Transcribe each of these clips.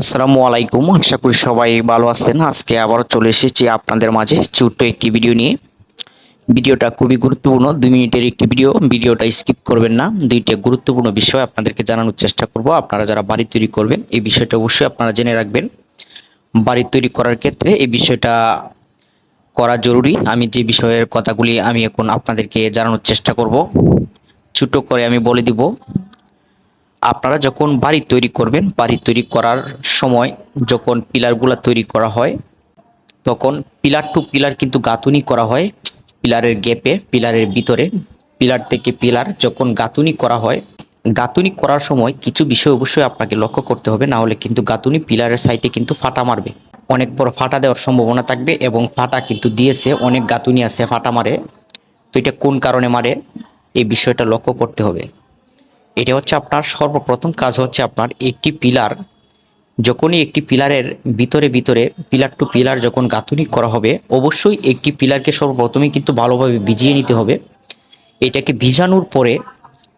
আসসালামু আলাইকুম। আশা করি সবাই ভালো আছেন। আজকে আবারও চলে এসেছি আপনাদের মাঝে ছোট্ট একটি ভিডিও নিয়ে। ভিডিওটা খুবই গুরুত্বপূর্ণ, দুই মিনিটের একটি ভিডিও। ভিডিওটা স্কিপ করবেন না। দুইটা গুরুত্বপূর্ণ বিষয় আপনাদেরকে জানানোর চেষ্টা করব। আপনারা যারা বাড়ি তৈরি করবেন, এই বিষয়টা অবশ্যই আপনারা জেনে রাখবেন। বাড়ি তৈরি করার ক্ষেত্রে এই বিষয়টা করা জরুরি। আমি যে বিষয়ের কথাগুলি আমি এখন আপনাদেরকে জানানোর চেষ্টা করব, ছোট করে আমি বলে দিব। আপনারা যখন বাড়ি তৈরি করবেন, বাড়ি তৈরি করার সময় যখন পিলারগুলো তৈরি করা হয়, তখন পিলার টু পিলার কিন্তু গাঁথুনি করা হয় পিলারের গ্যাপে পিলারের ভিতরে। পিলার থেকে পিলার যখন গাঁথুনি করা হয়, গাঁথুনি করার সময় কিছু বিষয় অবশ্যই আপনাকে লক্ষ্য করতে হবে, না হলে কিন্তু গাঁথুনি পিলারের সাইডে কিন্তু ফাটা মারবে। অনেক বড় ফাটা দেওয়ার সম্ভাবনা থাকবে এবং ফাটা কিন্তু দিয়েছে, অনেক গাঁথুনি আছে ফাটা মারে। তো এটা কোন কারণে মারে, এই বিষয়টা লক্ষ্য করতে হবে। এটা হচ্ছে আপনার সর্বপ্রথম কাজ হচ্ছে আপনার একটি পিলার, যখনই একটি পিলারের ভিতরে ভিতরে, পিলার টু পিলার যখন গাঁথুনি করা হবে, অবশ্যই একটি পিলারকে সর্বপ্রথমেই কিন্তু ভালোভাবে ভিজিয়ে নিতে হবে। এটাকে ভিজানোর পরে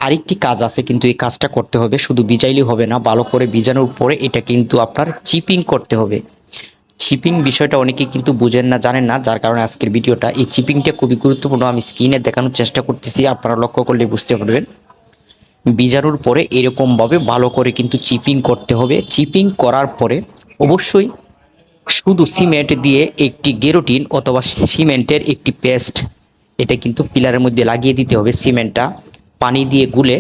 আরেকটি কাজ আছে কিন্তু এই কাজটা করতে হবে, শুধু ভিজাইলেই হবে না, ভালো করে ভিজানোর পরে এটা কিন্তু আপনার চিপিং করতে হবে। চিপিং বিষয়টা অনেকেই কিন্তু বুঝেন না, জানেন না, যার কারণে আজকের ভিডিওটা। এই চিপিংটা খুবই গুরুত্বপূর্ণ, আমি স্ক্রিনে দেখানোর চেষ্টা করতেছি, আপনারা লক্ষ্য করলে বুঝতে পারবেন। বিজারুর পরে এরকমভাবে ভালো করে কিন্তু চিপিং করতে হবে। চিপিং করার পরে অবশ্যই শুধু সিমেন্ট দিয়ে একটি গেরোটিন অথবা সিমেন্টের একটি পেস্ট, এটা কিন্তু পিলারের মধ্যে লাগিয়ে দিতে হবে। সিমেন্টটা পানি দিয়ে গুলে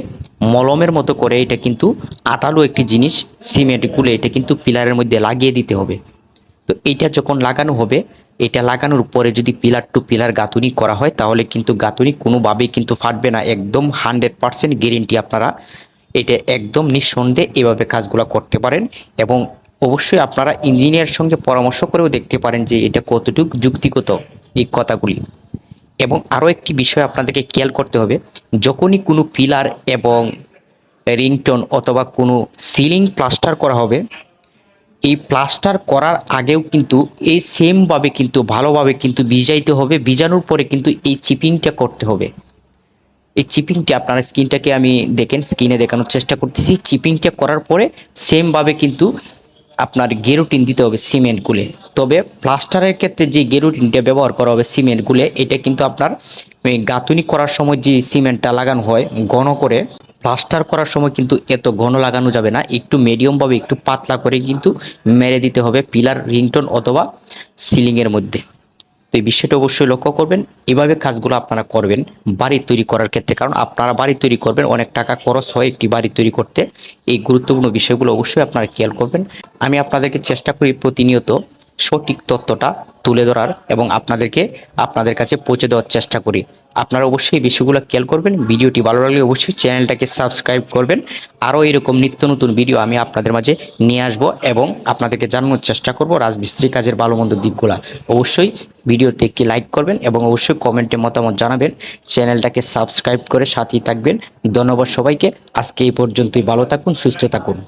মলমের মতো করে এটা কিন্তু আটালো একটি জিনিস, সিমেন্ট গুলে এটা কিন্তু পিলারের মধ্যে লাগিয়ে দিতে হবে। তো এটা যখন লাগানো হবে, এটা লাগানোর পরে যদি পিলার টু পিলার গাঁথুনি করা হয়, তাহলে কিন্তু গাঁথুনি কোনোভাবেই কিন্তু ফাটবে না। একদম হান্ড্রেড পারসেন্ট গ্যারেন্টি আপনারা এটা একদম নিঃসন্দেহে এভাবে কাজগুলো করতে পারেন এবং অবশ্যই আপনারা ইঞ্জিনিয়ার সঙ্গে পরামর্শ করেও দেখতে পারেন যে এটা কতটুকু যুক্তিগত এই কথাগুলি। এবং আরও একটি বিষয় আপনাদেরকে খেয়াল করতে হবে, যখনই কোনো পিলার এবং রিংটোন অথবা কোনো সিলিং প্লাস্টার করা হবে এই প্লাস্টার করার আগেও কিন্তু এই সেমভাবে কিন্তু ভালোভাবে কিন্তু ভিজাইতে হবে, ভিজানোর পরে কিন্তু এই চিপিংটা করতে হবে। এই চিপিংটা আপনার স্কিনটাকে আমি দেখেন স্কিনে দেখানোর চেষ্টা করতেছি। চিপিংটা করার পরে সেমভাবে কিন্তু আপনার গেরোটিন দিতে হবে সিমেন্ট গুলে। তবে প্লাস্টারের ক্ষেত্রে যে গেরোটিনটা ব্যবহার করা হবে সিমেন্ট গুলে, এটা কিন্তু আপনার গাঁথুনি করার সময় যে সিমেন্টটা লাগানো হয়, ঘন করে প্লাস্টার করার সময় কিন্তু এত ঘন লাগানো যাবে না, একটু মিডিয়ামভাবে একটু পাতলা করে কিন্তু মেরে দিতে হবে পিলার, রিংটোন অথবা সিলিংয়ের মধ্যে। তো এই বিষয়টা অবশ্যই লক্ষ্য করবেন। এভাবে কাজগুলো আপনারা করবেন বাড়ি তৈরি করার ক্ষেত্রে, কারণ আপনারা বাড়ি তৈরি করবেন, অনেক টাকা খরচ হয় একটি বাড়ি তৈরি করতে। এই গুরুত্বপূর্ণ বিষয়গুলো অবশ্যই আপনারা খেয়াল করবেন। আমি আপনাদেরকে চেষ্টা করি প্রতিনিয়ত সঠিক তথ্যটা তুলে ধরার এবং আপনাদেরকে আপনাদের কাছে পৌঁছে দেওয়ার চেষ্টা করি। আপনারা অবশ্যই এই বিষয়গুলো খেয়াল করবেন। ভিডিওটি ভালো লাগলে অবশ্যই চ্যানেলটাকে সাবস্ক্রাইব করবেন। আরও এরকম নিত্য নতুন ভিডিও আমি আপনাদের মাঝে নিয়ে আসব এবং আপনাদেরকে জানানোর চেষ্টা করব রাজমিস্ত্রি কাজের ভালো মন্দ দিকগুলো। অবশ্যই ভিডিওতে একটি লাইক করবেন এবং অবশ্যই কমেন্টে মতামত জানাবেন। চ্যানেলটাকে সাবস্ক্রাইব করে সাথেই থাকবেন। ধন্যবাদ সবাইকে। আজকে এই পর্যন্তই। ভালো থাকুন, সুস্থ থাকুন।